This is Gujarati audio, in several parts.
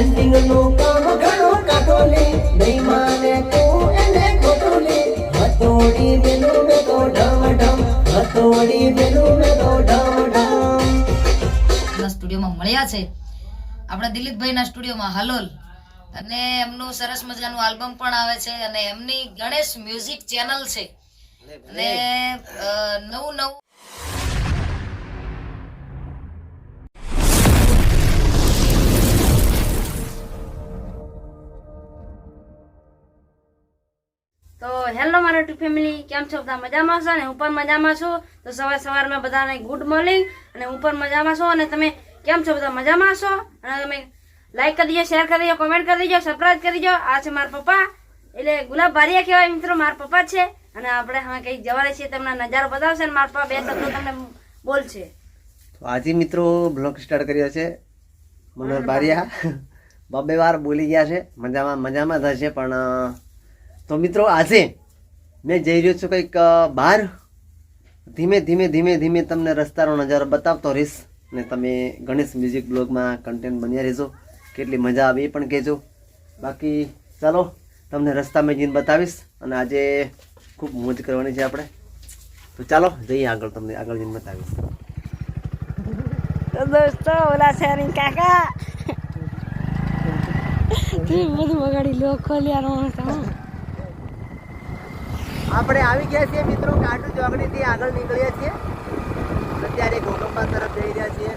પેન્ટિંગનું કામ સ્ટુડિયોમાં મળ્યા છે. આપણા દિલીપભાઈના સ્ટુડિયોમાં, હાલોલ. અને એમનું સરસ મજાનું આલ્બમ પણ આવે છે અને એમની ગણેશ મ્યુઝિક ચેનલ છે. અને નવું નવું હેલો મારા ટુ ફેમિલી કેમ છો બધા મજામાં છો? અને હું પણ મજામાં છું. તો સવાર સવારમાં બધાને ગુડ મોર્નિંગ અને હું પણ મજામાં છું. અને તમે કેમ છો બધા મજામાં છો? અને તમે લાઈક કરી દેજો શેર કરી દેજો કોમેન્ટ કરી દેજો સબસ્ક્રાઈબ કરી દો. આ છે મારા પપ્પા. એટલે ગુલાબ બારિયા કહેવાય મિત્રો મારા પપ્પા છે. અને આપણે હવે કંઈક જવાના છીએ તમને નજારો બતાવશે અને મારા પપ્પા બે શબ્દો તમને બોલશે. તો આજે મિત્રો બ્લોગ સ્ટાર્ટ કર્યો છે મનોહર બારિયા બબે વાર બોલી ગયા છે. મજામાં મજામાં થશે પણ તો મિત્રો આજે મેં જઈ રહ્યો છું કંઈક બહાર. ધીમે ધીમે ધીમે ધીમે તમને રસ્તાનો નજારો બતાવતો રહીશ ને તમે ગણેશ મ્યુઝિક બ્લોગમાં કન્ટેન્ટ બન્યા રહેજો. કેટલી મજા આવે એ પણ કહેજો. બાકી ચાલો તમને રસ્તામાં જઈને બતાવીશ અને આજે ખૂબ મોજ કરવાની છે આપણે. તો ચાલો જઈએ આગળ તમને આગળ જઈને બતાવીશ. તો દોસ્તો ઓલા શેરિંગ કાકા. બધું બગાડી લો ખોલિયાનો આપણે આવી ગયા છીએ મિત્રો કાટુ ચોકડીથી આગળ નીકળ્યા છીએ. અત્યારે ગોગંબા તરફ જઈ રહ્યા છીએ.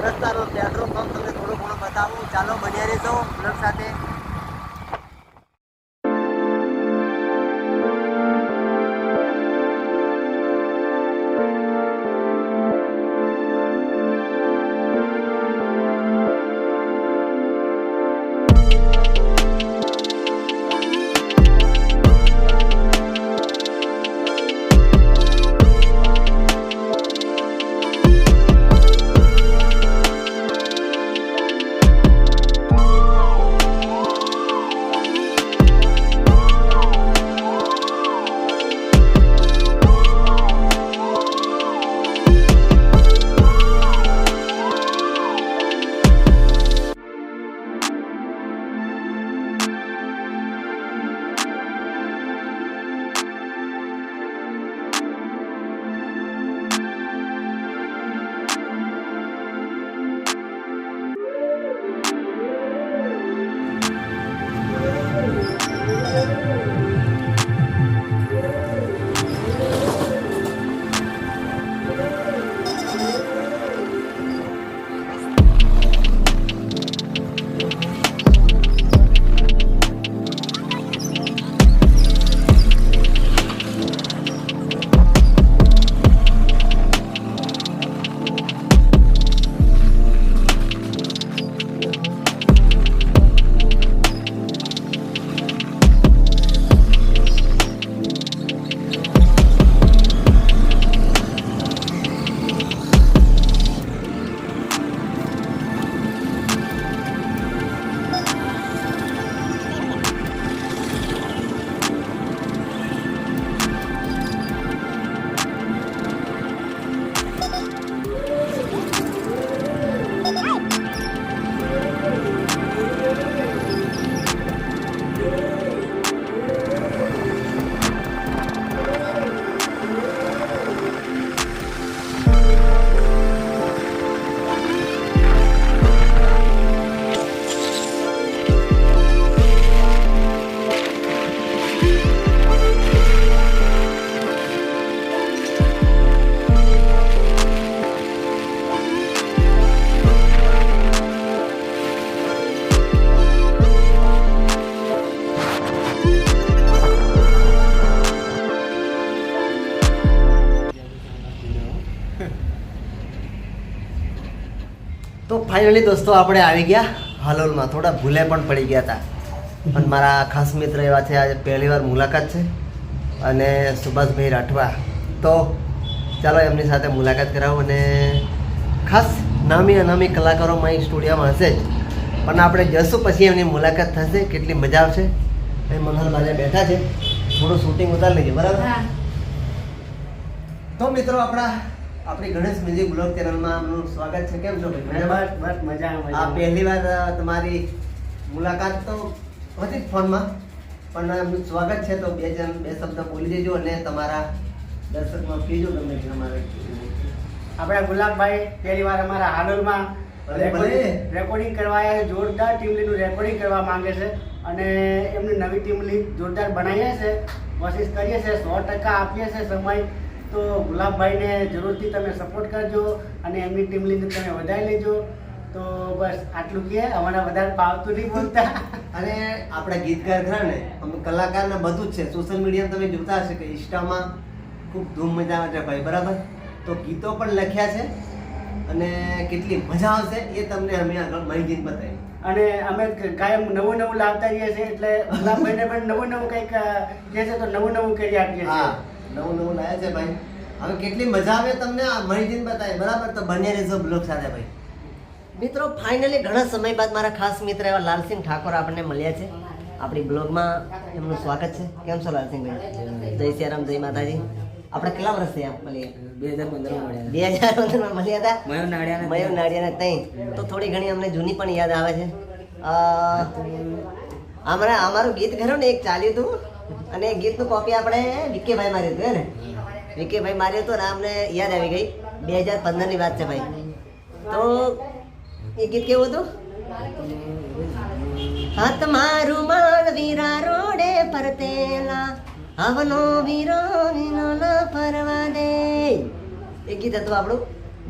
રસ્તાનો પેટ્રોલ પંપ તમને થોડો ઘણો બતાવું. ચાલો બન્યા રહેશો બ્લોગ સાથે ફાઇનલી દોસ્તો આપણે આવી ગયા હાલોલમાં. થોડા ભૂલે પણ પડી ગયા હતા. પણ મારા ખાસ મિત્ર એવા છે આજે પહેલી વાર મુલાકાત છે. અને સુભાષભાઈ રાઠવા. તો ચાલો એમની સાથે મુલાકાત કરાવું અને ખાસ નામી અનામી કલાકારોમાં અહીં સ્ટુડિયોમાં હશે જ. પણ આપણે જશું પછી એમની મુલાકાત થશે કેટલી મજા આવશે. એ મનોહર બાજે બેઠા છે. થોડું શૂટિંગ ઉતારી લેજે બરાબર? તો મિત્રો આપણા આપણી ગણેશ મ્યુઝિક બ્લોગ ચેનલમાં આપનું સ્વાગત છે. કેમ છો ભાઈ? બસ બસ મજા આ પહેલી વાર તમારી મુલાકાત તો હતી જ ફોનમાં પણ એમનું સ્વાગત છે તો બે જણ બે શબ્દ બોલી દેજો અને તમારા દર્શકમાં કીજો ગમે તે અમારે આપણે ગુલાબભાઈ પહેલી વાર અમારા હાલોલમાં રેકોર્ડિંગ કરવા આવ્યા જોરદાર ટીમલીનું રેકોર્ડિંગ કરવા માંગે છે. અને એમની નવી ટીમલી જોરદાર બનાવીએ છે. કોશિશ કરીએ છીએ સો ટકા આપીએ છીએ સમય. તો ગુલાબભાઈને જરૂરથી તમે સપોર્ટ કરજો અને એમની ટીમ લઈને તમે વધારી લેજો. તો બસ આટલું કહે અમારા વધારે પાવતું નહીં બોલતા. અને આપણા ગીતકાર ખરા ને? અમે કલાકાર બધું જ છે. સોશિયલ મીડિયા તમે જોતા હશે કે ઇન્સ્ટામાં ખૂબ ધૂમ મજા આવે છે ભાઈ બરાબર? તો ગીતો પણ લખ્યા છે અને કેટલી મજા આવશે એ તમને અમે આગળ માહિતી બતાવી અને અમે કાયમ નવું નવું લાવતા રહીએ છીએ એટલે ગુલાબભાઈને પણ નવું નવું કંઈક કહે છે તો નવું નવું કરી આપીએ છીએ. નવું નવું લાયા છે ભાઈ. હવે કેટલી મજા આવે તમને આ માહિતી બતાવે. બરાબર? તો બંને રહેજો બ્લોગ સાથે ભાઈ. મિત્રો ફાઇનલી ઘણા સમય બાદ મારા ખાસ મિત્ર એવા લાલસિંહ ઠાકોર આપણને મળ્યા છે. આપણી બ્લોગમાં એમનું સ્વાગત છે. કેમ છો લાલસિંહભાઈ જય સિયારામ જય માતાજી. આપણે કેટલા વર્ષ થયા મળીએ? બે હજાર પંદરમાં બે હજાર પંદરમાં મળ્યા હતા? મયુર નાડિયા મયુર નાડિયાને તઈ તો થોડી ઘણી અમને જૂની પણ યાદ આવે છે. અ, અમારા અમારું ગીત ખરું ને એક ચાલ્યું હતું. અને ગીતનું કોપી આપણે વિકેભાઈ માર્યું હતું, હે ને? વિકેભાઈ માર્યું હતું ને અમને યાદ આવી ગઈ. બે હજાર પંદરની વાત છે ભાઈ. તો એ ગીત કેવું હતું? હાથ મારું માલ વીરા રોડે ફરતેલા હવનો વીરો વિનો ન ફરવા દે. એ ગીત હતું આપણું.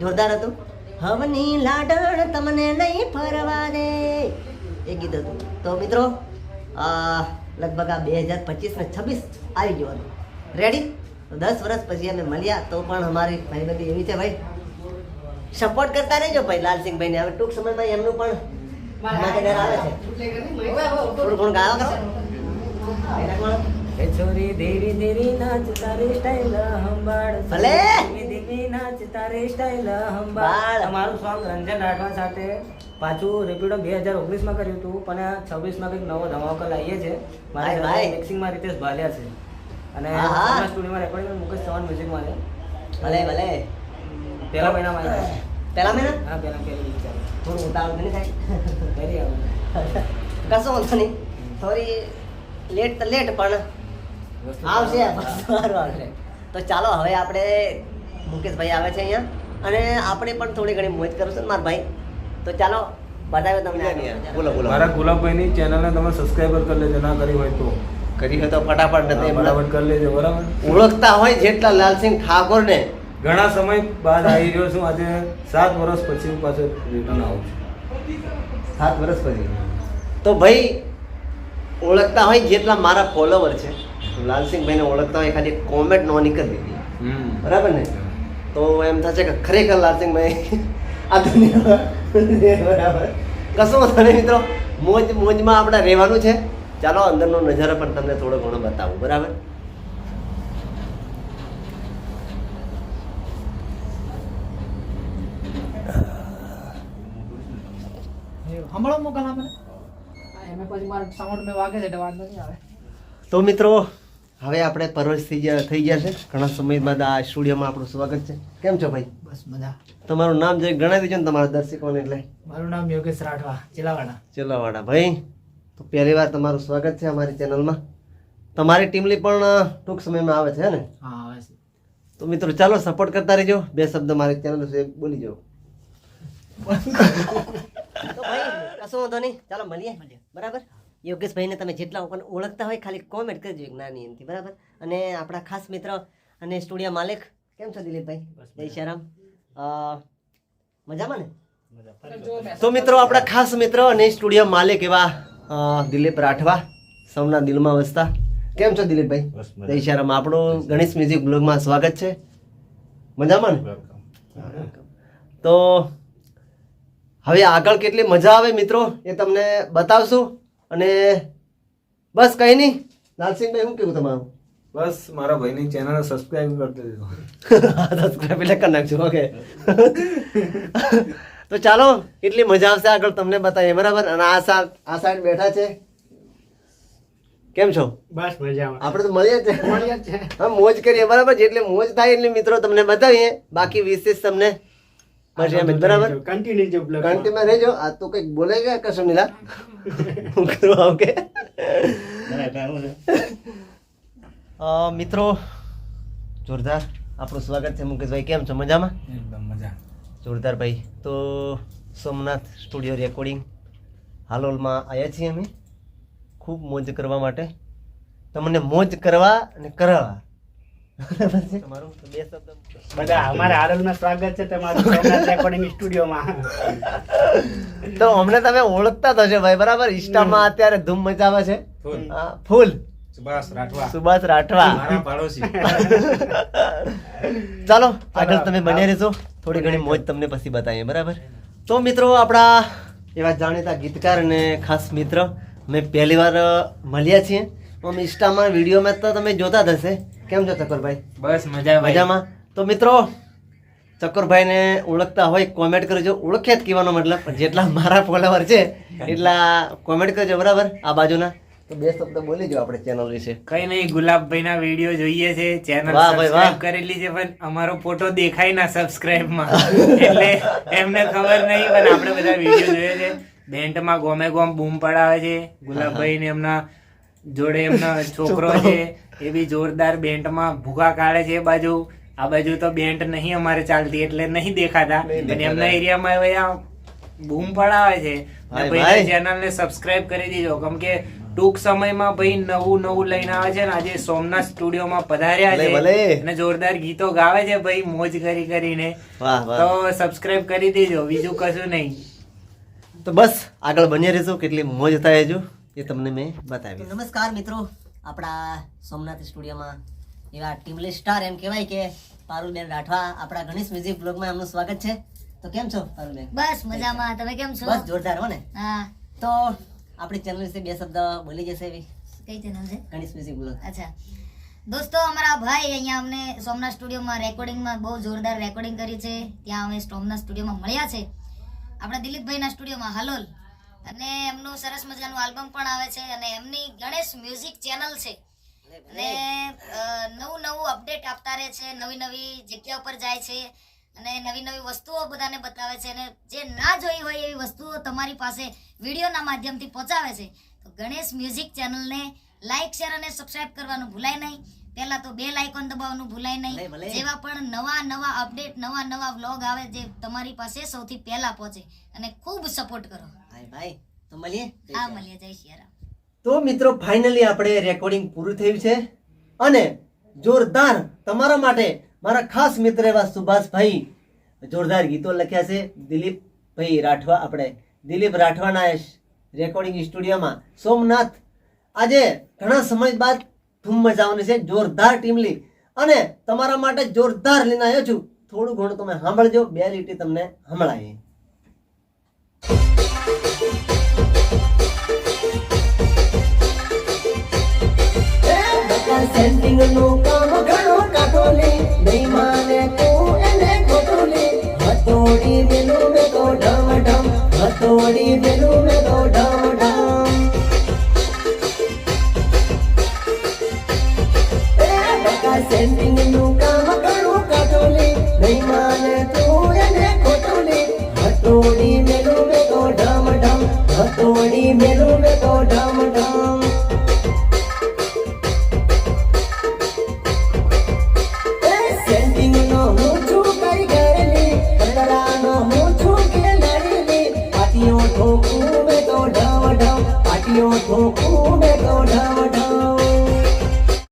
જોરદાર હતું. હવની લાડણ તમને નહીં ફરવા દે. એ ગીત હતું. તો મિત્રો, આ લગભગ આ બે હજાર પચીસ ને છવ્વીસ આવી ગયો રેડી તો દસ વર્ષ પછી અમે મળ્યા તો પણ અમારી ભાઈબંધી એવી છે ભાઈ સપોર્ટ કરતા રહેજો ભાઈ લાલસિંહભાઈ ને હવે ટૂંક સમયમાં એમનું પણ માટેદાર આવે છે. થોડું ઘણું ગાવા કરો. એ છોરી ધીરે ધીરે નાચ તારે સ્ટાઈલ હંબાળ. ભલે. ધીમે ધીમે નાચ તારે સ્ટાઇલ હંબાળ. બાળ. અમારું સોંગ રંજન રાઠવા સાથે પાછું રેપિડો બે હજાર ઓગણીસમાં કર્યું હતું પણ છવ્વીસમાં કંઈક નવો ધમાકો લાવીએ છે. ભાઈ, ભાઈ. મિક્સિંગમાં રીતેશ ભાલિયા છે. અને. સ્ટુડિયોમાં રેકોર્ડિંગ મુકેશ ચૌહાણ મ્યુઝિકમાં છે. ભલે ભલે. પહેલા મહિનામાં પહેલા પેલા મહિના? હા પહેલા પહેલી વિચાર થોડું ઉતાવળ નહીં થાય. કરી આવું. કશો વાંધો નહીં. થોડી લેટ તો લેટ પણ આવશે સારું આવશે તો ચાલો હવે આપણે મુકેશભાઈ આવે છે અહીંયા. અને આપણે પણ થોડી ઘણી મોજ કરશું ને મારા ભાઈ. તો ચાલો બતાવ્યો તમને બોલો બોલો. મારા ગુલાબભાઈની ચેનલને તમે સબસ્ક્રાઈબર કરી લેજો ના કરી હોય તો. કરી હોય તો ફટાફટ નથી ફટાફટ કરી લેજો બરાબર? ઓળખતા હોય જેટલા લાલસિંહ ઠાકોર ને ઘણા સમય બાદ આવી રહ્યો છું આજે સાત વર્ષ પછી હું પાછો રિટર્ન આવું છું. સાત વર્ષ પછી. તો ભાઈ ઓળખતા હોય જેટલા મારા ફોલોવર છે. લાલસિંહભાઈને ઓળખતા હોય ખાલી કોમેન્ટ નોની કરી દીધી. હમ. બરાબર ને? તો એમ થશે કે ખરેખર લાલસિંહભાઈ આ દુનિયા બરાબર. કશું તમે મિત્રો. મોજ મોજમાં આપણે રહેવાનું છે. ચાલો અંદરનો નજારો પણ તમને થોડો ઘણો બતાવું. બરાબર? તો મિત્રો હવે આપણે પરવશ થઈ ગયા થઈ ગયા છે. ઘણા સમય બાદ આ સ્ટુડિયોમાં આપણું સ્વાગત છે. કેમ છો ભાઈ? બસ મજા. તમારું નામ જે ગણાવી દેજો ને તમારા દર્શકોને એટલે? મારું નામ યોગેશ રાઠવા ચિલાવાડા. ચેલાવાડા. ભાઈ તો પહેલી વાર તમારું સ્વાગત છે અમારી ચેનલમાં. તમારી ટીમલી પણ ટૂંક સમયમાં આવે છે ને? હા આવે છે. તો મિત્રો ચાલો સપોર્ટ કરતા રહેજો. બે શબ્દ મારી ચેનલ વિશે બોલી જાઓ. તો ભાઈ કશો વાંધો નહીં. ચાલો મળીએ. બરાબર? યોગેશભાઈને તમે જેટલા પણ ઓળખતા હોય ખાલી કોમેન્ટ કરજો એક નાની એમથી બરાબર? અને આપણા ખાસ મિત્ર અને સ્ટુડિયો માલિક કેમ છો દિલીપભાઈ? જય શ્યારામ. મજામાં ને? તો મિત્રો આપણા ખાસ મિત્ર અને સ્ટુડિયો માલિક એવા દિલીપ રાઠવા સૌના દિલમાં વસતા. કેમ છો દિલીપભાઈ? જય શ્યારામ. આપણું ગણેશ મ્યુઝિક બ્લોગમાં સ્વાગત છે. મજામાં ને? તો હવે આગળ કેટલી મજા આવે મિત્રો એ તમને બતાવશું. અને બસ કંઈ નહીં લાલસિંહભાઈ શું કેવું તમારું? બસ મારા ભાઈની ચેનલ સબસ્ક્રાઈબ કરી દેજો. સબસ્ક્રાઇબ એટલે કરી નાખજો ઓકે તો ચાલો કેટલી મજા આવશે આગળ તમને બતાવીએ બરાબર? અને આ સા આ સાઈડ બેઠા છે. કેમ છો? બસ મજામાં. આપણે તો મળીએ જ. છે મળીએ જ છે. હા મોજ કરીએ બરાબર? જેટલે મોજ થાય એટલે મિત્રો તમને બતાવીએ. બાકી વિશેષ તમને બસ એમ બરાબર? કન્ટિન્યુ જો બ્લોગ રહેજો. આ તો કંઈક બોલે ગયા કશું નીલા હું કરું આવું કે? મિત્રો જોરદાર આપણું સ્વાગત છે મુકેશભાઈ. કેમ છો? મજામાં? એકદમ મજા. જોરદાર ભાઈ. તો સોમનાથ સ્ટુડિયો રેકોર્ડિંગ હાલોલમાં આવ્યા છીએ અમે. ખૂબ મોજ કરવા માટે. તમને મોજ કરવા અને કરાવવા. બધા અમારા હારલમાં સ્વાગત છે તમારું રેકોર્ડિંગ સ્ટુડિયોમાં. તો અમને તમે ઓળખતા થશો ભાઈ બરાબર? ઇન્સ્ટામાં અત્યારે ધૂમ મચાવે છે. ફૂલ. સુભાષ રાઠવા. સુભાષ રાઠવા. મારા પાડોશી. ચાલો આગળ તમે બન્યા રહેશો થોડી ઘણી મોજ તમને પછી બતાવીએ બરાબર? તો મિત્રો આપણા એવા જાણીતા ગીતકાર અને ખાસ મિત્ર મેં પહેલી વાર મળ્યા છીએ. આમ ઇન્સ્ટામાં વિડીયોમાં તો તમે જોતા જ હશે. કેમ છો ચક્કરભાઈ? બસ મજા મજામાં? તો મિત્રો ચક્કરભાઈને ઓળખતા હોય કોમેન્ટ કરજો. ઓળખે જ કહેવાનો મતલબ. જેટલા મારા ફોલોવર છે એટલા કોમેન્ટ કરજો બરાબર? આ બાજુના. તો બે શબ્દ બોલી જો આપણે ચેનલ વિશે. કઈ નહીં ગુલાબભાઈ ના વીડિયો જોઈએ છે. ચેનલ. સબસ્ક્રાઇબ કરેલી છે પણ અમારો ફોટો દેખાય ના સબસ્ક્રાઇબમાં એટલે એમને ખબર નહીં પણ આપણે બધા વીડિયો જોઈએ છે. બેન્ટમાં ગોમે ગોમ બૂમ પડાવે છે. ગુલાબભાઈ ને એમના જોડે એમના છોકરો છે. એ બી જોરદાર બેન્ટમાં ભૂગા કાઢે છે એ બાજુ. આ બાજુ તો બેન્ટ નહીં અમારે ચાલતી એટલે નહીં દેખાતા. અને એમના એરિયામાં હવે આ બૂમ પડાવે છે. ભાઈ, ભાઈ ભાઈ. ચેનલ ને સબસ્ક્રાઇબ કરી દીધો કેમ કે ટૂંક સમયમાં ભાઈ નવું નવું લઈને આવે છે ને આજે સોમનાથ સ્ટુડિયોમાં પધાર્યા છે. અને જોરદાર ગીતો ગાવે છે ભાઈ મોજ કરી કરીને. તો સબસ્ક્રાઇબ કરી દેજો. બીજું કશું નહીં. તો બસ આગળ બની રહેશો. કેટલી મોજ થાય હજુ. એ તમને મેં બતાવી નમસ્કાર મિત્રો. આપણા સોમનાથ સ્ટુડિયોમાં એવા ટીમલી સ્ટાર એમ કહેવાય કે પારુલબેન રાઠવા આપણા ગણેશ મ્યુઝિક બ્લોગમાં એમનું સ્વાગત છે. તો કેમ છો પારુલબેન? બસ મજામાં. તમે કેમ છો? બસ જોરદાર હો ને. હા. તો આપણી ચેનલ વિશે બે શબ્દ બોલી જશે એવી. કઈ ચેનલ છે? Ganesh music blog. અચ્છા. દોસ્તો અમારા ભાઈ અહીંયા અમને સોમનાથ સ્ટુડિયોમાં રેકોર્ડિંગમાં બહુ જોરદાર રેકોર્ડિંગ કરી છે. ત્યાં અમે સોમનાથ સ્ટુડિયોમાં મળ્યા છે. આપણા દિલીપભાઈના સ્ટુડિયોમાં હાલોલ. અને એમનું સરસ મજાનું આલ્બમ પણ આવે છે અને એમની ગણેશ મ્યુઝિક ચેનલ છે. અને નવું નવું અપડેટ આપતા રહે છે નવી નવી જગ્યા પર જાય છે અને નવી નવી વસ્તુઓ બધાને બતાવે છે અને જે ના જોઈ હોય એવી વસ્તુઓ તમારી પાસે વિડીયોના માધ્યમથી પહોંચાવે છે. તો ગણેશ મ્યુઝિક ચેનલને લાઈક શેર અને સબસ્ક્રાઇબ કરવાનું ભૂલાય નહીં. પહેલા તો બે લાઇકોન દબાવવાનું ભૂલાય નહીં. જેવા પણ નવા નવા અપડેટ નવા નવા વ્લોગ આવે જે તમારી પાસે સૌથી પહેલા પહોંચે. અને ખૂબ સપોર્ટ કરો. ભાઈ ભાઈ તો મળીએ? આ મળીએ જય શિયારામ તો મિત્રો ફાઇનલી આપણે રેકોર્ડિંગ પૂરું થયું છે. અને જોરદાર તમારા માટે મારા ખાસ મિત્ર એવા સુભાષભાઈ જોરદાર ગીતો લખ્યા છે. દિલીપભાઈ રાઠવા આપણે દિલીપ રાઠવાના રેકોર્ડિંગ સ્ટુડિયોમાં સોમનાથ આજે ઘણા સમય બાદ ધૂમ મજાવાની છે. જોરદાર ટીમલી અને તમારા માટે જોરદાર લઈને આવ્યો છું. થોડું ઘણું તમે સાંભળજો. બે લીટી તમને સંભળાય. સેન્ટિંગનું કામ ઘણું કાઠોલી નહીં માને તું એને ખોટુલી હથોડી મેલું મેં તો ઢમ ઢમ હથોડી મેલું મેં તો ઢમ ઢમ સેન્ટિંગનું